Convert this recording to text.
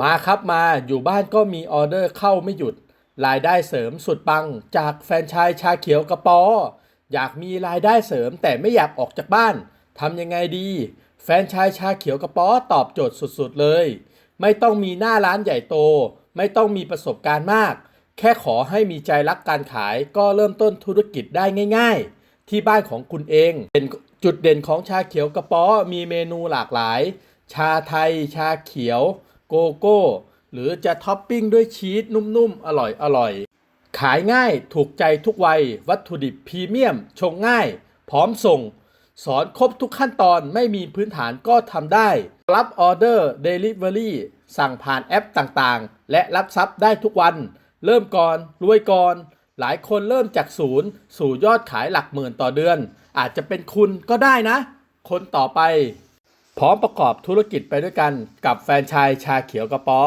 มาครับมาอยู่บ้านก็มีออเดอร์เข้าไม่หยุด รายได้เสริมสุดปัง จากแฟนชายชาเขียวกระปอ อยากมีรายได้เสริมแต่ไม่อยากออกจากบ้านทำยังไงดี แฟนชายชาเขียวกระปอตอบโจทย์สุดๆเลย ไม่ต้องมีหน้าร้านใหญ่โต ไม่ต้องมีประสบการณ์มาก แค่ขอให้มีใจรักการขายก็เริ่มต้นธุรกิจได้ง่าย ๆ ที่บ้านของคุณเองเป็นจุดเด่นของชาเขียวกระป๋อมีเมนูหลากหลาย ชาไทย ชาเขียว โกโก้ หรือจะท็อปปิ้งด้วยชีสนุ่มๆ อร่อยๆขายง่ายถูกใจทุกวัย วัตถุดิบพรีเมียม ชงง่าย พร้อมส่ง สอนครบทุกขั้นตอนไม่มีพื้นฐานก็ทำได้ รับออเดอร์ Delivery สั่งผ่านแอปต่างๆ และรับทรัพย์ได้ทุกวัน เริ่มก่อนรวยก่อนหลายคนเริ่มจากศูนย์ สู่ยอดขายหลักหมื่นต่อเดือน อาจจะเป็นคุณก็ได้นะ คนต่อไป พร้อมประกอบธุรกิจไปด้วยกันกับแฟนชายชาเขียวกระเป๋อ